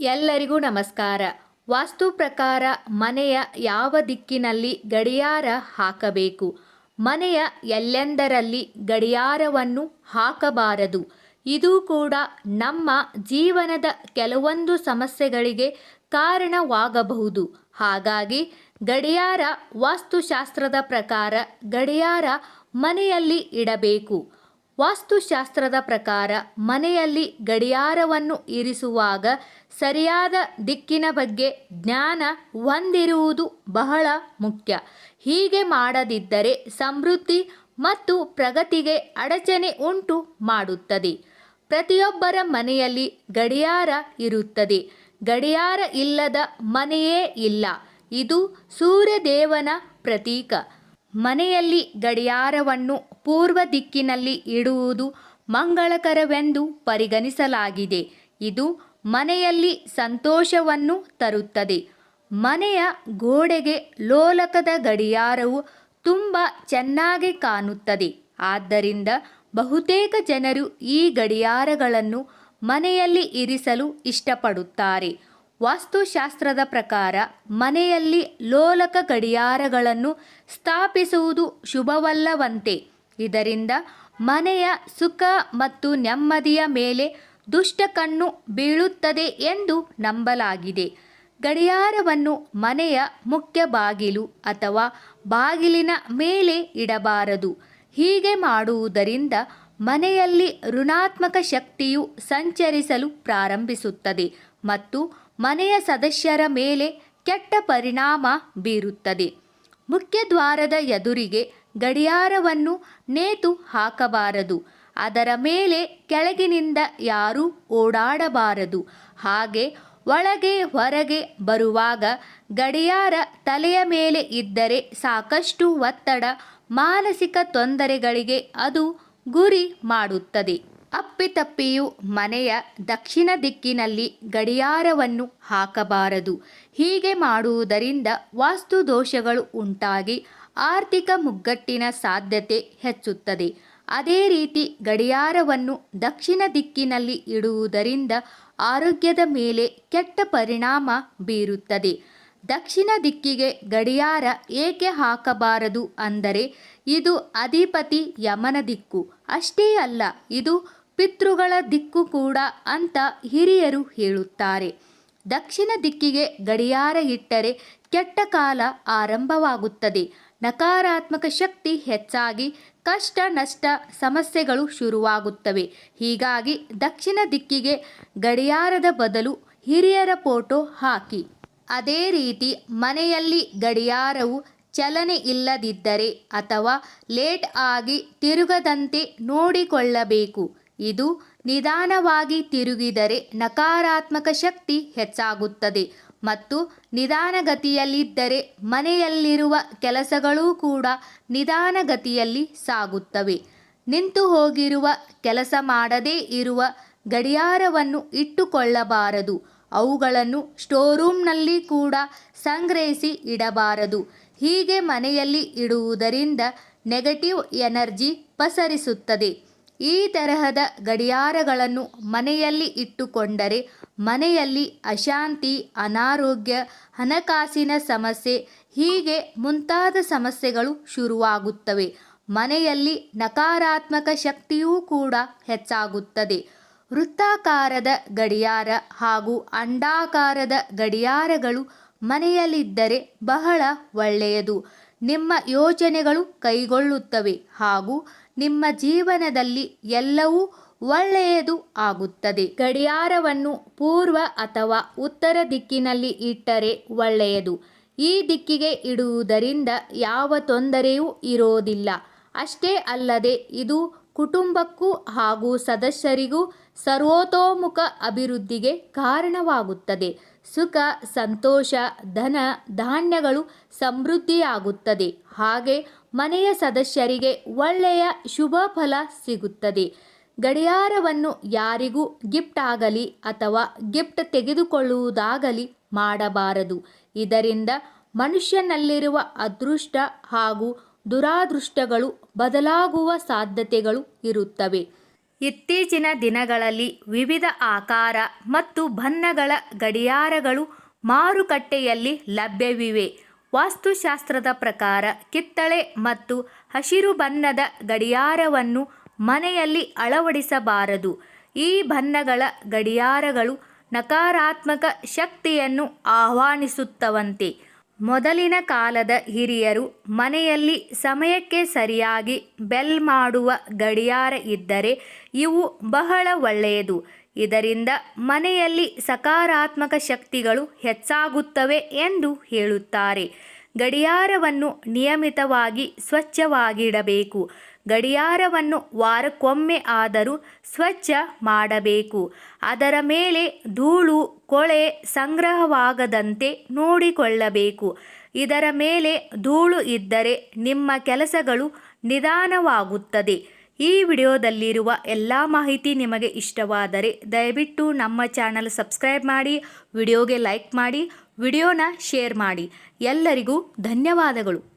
ಎಲ್ಲರಿಗೂ ನಮಸ್ಕಾರ. ವಾಸ್ತು ಪ್ರಕಾರ ಮನೆಯ ಯಾವ ದಿಕ್ಕಿನಲ್ಲಿ ಗಡಿಯಾರ ಹಾಕಬೇಕು? ಮನೆಯ ಎಲ್ಲೆಂದರಲ್ಲಿ ಗಡಿಯಾರವನ್ನು ಹಾಕಬಾರದು? ಇದು ಕೂಡ ನಮ್ಮ ಜೀವನದ ಕೆಲವೊಂದು ಸಮಸ್ಯೆಗಳಿಗೆ ಕಾರಣವಾಗಬಹುದು. ಹಾಗಾಗಿ ಗಡಿಯಾರ ವಾಸ್ತುಶಾಸ್ತ್ರದ ಪ್ರಕಾರ ಗಡಿಯಾರ ಮನೆಯಲ್ಲಿ ಇಡಬೇಕು. ವಾಸ್ತುಶಾಸ್ತ್ರದ ಪ್ರಕಾರ ಮನೆಯಲ್ಲಿ ಗಡಿಯಾರವನ್ನು ಇರಿಸುವಾಗ ಸರಿಯಾದ ದಿಕ್ಕಿನ ಬಗ್ಗೆ ಜ್ಞಾನ ಹೊಂದಿರುವುದು ಬಹಳ ಮುಖ್ಯ. ಹೀಗೆ ಮಾಡದಿದ್ದರೆ ಸಮೃದ್ಧಿ ಮತ್ತು ಪ್ರಗತಿಗೆ ಅಡಚಣೆ ಉಂಟು ಮಾಡುತ್ತದೆ. ಪ್ರತಿಯೊಬ್ಬರ ಮನೆಯಲ್ಲಿ ಗಡಿಯಾರ ಇರುತ್ತದೆ. ಗಡಿಯಾರ ಇಲ್ಲದ ಮನೆಯೇ ಇಲ್ಲ. ಇದು ಸೂರ್ಯದೇವನ ಪ್ರತೀಕ. ಮನೆಯಲ್ಲಿ ಗಡಿಯಾರವನ್ನು ಪೂರ್ವ ದಿಕ್ಕಿನಲ್ಲಿ ಇಡುವುದು ಮಂಗಳಕರವೆಂದು ಪರಿಗಣಿಸಲಾಗಿದೆ. ಇದು ಮನೆಯಲ್ಲಿ ಸಂತೋಷವನ್ನು ತರುತ್ತದೆ. ಮನೆಯ ಗೋಡೆಗೆ ಲೋಲಕದ ಗಡಿಯಾರವು ತುಂಬ ಚೆನ್ನಾಗಿ ಕಾಣುತ್ತದೆ. ಆದ್ದರಿಂದ ಬಹುತೇಕ ಜನರು ಈ ಗಡಿಯಾರಗಳನ್ನು ಮನೆಯಲ್ಲಿ ಇರಿಸಲು ಇಷ್ಟಪಡುತ್ತಾರೆ. ವಾಸ್ತುಶಾಸ್ತ್ರದ ಪ್ರಕಾರ ಮನೆಯಲ್ಲಿ ಲೋಲಕ ಗಡಿಯಾರಗಳನ್ನು ಸ್ಥಾಪಿಸುವುದು ಶುಭವಲ್ಲವಂತೆ. ಇದರಿಂದ ಮನೆಯ ಸುಖ ಮತ್ತು ನೆಮ್ಮದಿಯ ಮೇಲೆ ದುಷ್ಟ ಕಣ್ಣು ಬೀಳುತ್ತದೆ ಎಂದು ನಂಬಲಾಗಿದೆ. ಗಡಿಯಾರವನ್ನು ಮನೆಯ ಮುಖ್ಯ ಬಾಗಿಲು ಅಥವಾ ಬಾಗಿಲಿನ ಮೇಲೆ ಇಡಬಾರದು. ಹೀಗೆ ಮಾಡುವುದರಿಂದ ಮನೆಯಲ್ಲಿ ಋಣಾತ್ಮಕ ಶಕ್ತಿಯು ಸಂಚರಿಸಲು ಪ್ರಾರಂಭಿಸುತ್ತದೆ ಮತ್ತು ಮನೆಯ ಸದಸ್ಯರ ಮೇಲೆ ಕೆಟ್ಟ ಪರಿಣಾಮ ಬೀರುತ್ತದೆ. ಮುಖ್ಯ ದ್ವಾರದ ಎದುರಿಗೆ ಗಡಿಯಾರವನ್ನು ನೇತು ಹಾಕಬಾರದು. ಅದರ ಮೇಲೆ ಕೆಳಗಿನಿಂದ ಯಾರೂ ಓಡಾಡಬಾರದು. ಹಾಗೆ ಒಳಗೆ ಹೊರಗೆ ಬರುವಾಗ ಗಡಿಯಾರ ತಲೆಯ ಮೇಲೆ ಇದ್ದರೆ ಸಾಕಷ್ಟು ಒತ್ತಡ, ಮಾನಸಿಕ ತೊಂದರೆಗಳಿಗೆ ಅದು ಗುರಿ ಮಾಡುತ್ತದೆ. ಅಪ್ಪಿತಪ್ಪಿಯು ಮನೆಯ ದಕ್ಷಿಣ ದಿಕ್ಕಿನಲ್ಲಿ ಗಡಿಯಾರವನ್ನು ಹಾಕಬಾರದು. ಹೀಗೆ ಮಾಡುವುದರಿಂದ ವಾಸ್ತು ದೋಷಗಳು ಉಂಟಾಗಿ ಆರ್ಥಿಕ ಮುಗ್ಗಟ್ಟಿನ ಸಾಧ್ಯತೆ ಹೆಚ್ಚುತ್ತದೆ. ಅದೇ ರೀತಿ ಗಡಿಯಾರವನ್ನು ದಕ್ಷಿಣ ದಿಕ್ಕಿನಲ್ಲಿ ಇಡುವುದರಿಂದ ಆರೋಗ್ಯದ ಮೇಲೆ ಕೆಟ್ಟ ಪರಿಣಾಮ ಬೀರುತ್ತದೆ. ದಕ್ಷಿಣ ದಿಕ್ಕಿಗೆ ಗಡಿಯಾರ ಏಕೆ ಹಾಕಬಾರದು ಅಂದರೆ ಇದು ಅಧಿಪತಿ ಯಮನ ದಿಕ್ಕು. ಅಷ್ಟೇ ಅಲ್ಲ, ಇದು ಪಿತೃಗಳ ದಿಕ್ಕು ಕೂಡ ಅಂತ ಹಿರಿಯರು ಹೇಳುತ್ತಾರೆ. ದಕ್ಷಿಣ ದಿಕ್ಕಿಗೆ ಗಡಿಯಾರ ಇಟ್ಟರೆ ಕೆಟ್ಟ ಕಾಲ ಆರಂಭವಾಗುತ್ತದೆ. ನಕಾರಾತ್ಮಕ ಶಕ್ತಿ ಹೆಚ್ಚಾಗಿ ಕಷ್ಟ, ನಷ್ಟ ಸಮಸ್ಯೆಗಳು ಶುರುವಾಗುತ್ತವೆ. ಹೀಗಾಗಿ ದಕ್ಷಿಣ ದಿಕ್ಕಿಗೆ ಗಡಿಯಾರದ ಬದಲು ಹಿರಿಯರ ಫೋಟೋ ಹಾಕಿ. ಅದೇ ರೀತಿ ಮನೆಯಲ್ಲಿ ಗಡಿಯಾರವು ಚಲನೆ ಇಲ್ಲದಿದ್ದರೆ ಅಥವಾ ಲೇಟ್ ಆಗಿ ತಿರುಗದಂತೆ ನೋಡಿಕೊಳ್ಳಬೇಕು. ಇದು ನಿಧಾನವಾಗಿ ತಿರುಗಿದರೆ ನಕಾರಾತ್ಮಕ ಶಕ್ತಿ ಹೆಚ್ಚಾಗುತ್ತದೆ ಮತ್ತು ನಿಧಾನಗತಿಯಲ್ಲಿದ್ದರೆ ಮನೆಯಲ್ಲಿರುವ ಕೆಲಸಗಳೂ ಕೂಡ ನಿಧಾನಗತಿಯಲ್ಲಿ ಸಾಗುತ್ತವೆ. ನಿಂತು ಹೋಗಿರುವ ಕೆಲಸ ಮಾಡದೇ ಇರುವ ಗಡಿಯಾರವನ್ನು ಇಟ್ಟುಕೊಳ್ಳಬಾರದು. ಅವುಗಳನ್ನು ಸ್ಟೋರೂಮ್ನಲ್ಲಿ ಕೂಡ ಸಂಗ್ರಹಿಸಿ ಇಡಬಾರದು. ಹೀಗೆ ಮನೆಯಲ್ಲಿ ಇಡುವುದರಿಂದ ನೆಗೆಟಿವ್ ಎನರ್ಜಿ ಪಸರಿಸುತ್ತದೆ. ಈ ತರಹದ ಗಡಿಯಾರಗಳನ್ನು ಮನೆಯಲ್ಲಿ ಇಟ್ಟುಕೊಂಡರೆ ಮನೆಯಲ್ಲಿ ಅಶಾಂತಿ, ಅನಾರೋಗ್ಯ, ಹಣಕಾಸಿನ ಸಮಸ್ಯೆ, ಹೀಗೆ ಮುಂತಾದ ಸಮಸ್ಯೆಗಳು ಶುರುವಾಗುತ್ತವೆ. ಮನೆಯಲ್ಲಿ ನಕಾರಾತ್ಮಕ ಶಕ್ತಿಯೂ ಕೂಡ ಹೆಚ್ಚಾಗುತ್ತದೆ. ವೃತ್ತಾಕಾರದ ಗಡಿಯಾರ ಹಾಗೂ ಅಂಡಾಕಾರದ ಗಡಿಯಾರಗಳು ಮನೆಯಲ್ಲಿದ್ದರೆ ಬಹಳ ಒಳ್ಳೆಯದು. ನಿಮ್ಮ ಯೋಜನೆಗಳು ಕೈಗೊಳ್ಳುತ್ತವೆ ಹಾಗೂ ನಿಮ್ಮ ಜೀವನದಲ್ಲಿ ಎಲ್ಲವೂ ಒಳ್ಳೆಯದು ಆಗುತ್ತದೆ. ಗಡಿಯಾರವನ್ನು ಪೂರ್ವ ಅಥವಾ ಉತ್ತರ ದಿಕ್ಕಿನಲ್ಲಿ ಇಟ್ಟರೆ ಒಳ್ಳೆಯದು. ಈ ದಿಕ್ಕಿಗೆ ಇಡುವುದರಿಂದ ಯಾವ ತೊಂದರೆಯೂ ಇರೋದಿಲ್ಲ. ಅಷ್ಟೇ ಅಲ್ಲದೆ ಇದು ಕುಟುಂಬಕ್ಕೂ ಹಾಗೂ ಸದಸ್ಯರಿಗೂ ಸರ್ವೋತೋಮುಖ ಅಭಿವೃದ್ಧಿಗೆ ಕಾರಣವಾಗುತ್ತದೆ. ಸುಖ, ಸಂತೋಷ, ಧನ, ಧಾನ್ಯಗಳು ಸಮೃದ್ಧಿಯಾಗುತ್ತದೆ. ಹಾಗೆ ಮನೆಯ ಸದಸ್ಯರಿಗೆ ಒಳ್ಳೆಯ ಶುಭ ಫಲ ಸಿಗುತ್ತದೆ. ಗಡಿಯಾರವನ್ನು ಯಾರಿಗೂ ಗಿಫ್ಟ್ ಆಗಲಿ ಅಥವಾ ಗಿಫ್ಟ್ ತೆಗೆದುಕೊಳ್ಳುವುದಾಗಲಿ ಮಾಡಬಾರದು. ಇದರಿಂದ ಮನುಷ್ಯನಲ್ಲಿರುವ ಅದೃಷ್ಟ ಹಾಗೂ ದುರಾದೃಷ್ಟಗಳು ಬದಲಾಗುವ ಸಾಧ್ಯತೆಗಳು ಇರುತ್ತವೆ. ಇತ್ತೀಚಿನ ದಿನಗಳಲ್ಲಿ ವಿವಿಧ ಆಕಾರ ಮತ್ತು ಬಣ್ಣಗಳ ಗಡಿಯಾರಗಳು ಮಾರುಕಟ್ಟೆಯಲ್ಲಿ ಲಭ್ಯವಿವೆ. ವಾಸ್ತುಶಾಸ್ತ್ರದ ಪ್ರಕಾರ ಕಿತ್ತಳೆ ಮತ್ತು ಹಸಿರು ಬಣ್ಣದ ಗಡಿಯಾರವನ್ನು ಮನೆಯಲ್ಲಿ ಅಳವಡಿಸಬಾರದು. ಈ ಬಣ್ಣಗಳ ಗಡಿಯಾರಗಳು ನಕಾರಾತ್ಮಕ ಶಕ್ತಿಯನ್ನು ಆಹ್ವಾನಿಸುತ್ತವಂತೆ. ಮೊದಲಿನ ಕಾಲದ ಹಿರಿಯರು ಮನೆಯಲ್ಲಿ ಸಮಯಕ್ಕೆ ಸರಿಯಾಗಿ ಬೆಲ್ ಮಾಡುವ ಗಡಿಯಾರ ಇದ್ದರೆ ಇವು ಬಹಳ ಒಳ್ಳೆಯದು. ಇದರಿಂದ ಮನೆಯಲ್ಲಿ ಸಕಾರಾತ್ಮಕ ಶಕ್ತಿಗಳು ಹೆಚ್ಚಾಗುತ್ತವೆ ಎಂದು ಹೇಳುತ್ತಾರೆ. ಗಡಿಯಾರವನ್ನು ನಿಯಮಿತವಾಗಿ ಸ್ವಚ್ಛವಾಗಿಡಬೇಕು. ಗಡಿಯಾರವನ್ನು ವಾರಕ್ಕೊಮ್ಮೆ ಆದರೂ ಸ್ವಚ್ಛ ಮಾಡಬೇಕು. ಅದರ ಮೇಲೆ ಧೂಳು, ಕೊಳೆ ಸಂಗ್ರಹವಾಗದಂತೆ ನೋಡಿಕೊಳ್ಳಬೇಕು. ಇದರ ಮೇಲೆ ಧೂಳು ಇದ್ದರೆ ನಿಮ್ಮ ಕೆಲಸಗಳು ನಿಧಾನವಾಗುತ್ತದೆ. ಈ ವಿಡಿಯೋದಲ್ಲಿರುವ ಎಲ್ಲ ಮಾಹಿತಿ ನಿಮಗೆ ಇಷ್ಟವಾದರೆ ದಯವಿಟ್ಟು ನಮ್ಮ ಚಾನಲ್ ಸಬ್ಸ್ಕ್ರೈಬ್ ಮಾಡಿ, ವಿಡಿಯೋಗೆ ಲೈಕ್ ಮಾಡಿ, ವಿಡಿಯೋನ ಶೇರ್ ಮಾಡಿ. ಎಲ್ಲರಿಗೂ ಧನ್ಯವಾದಗಳು.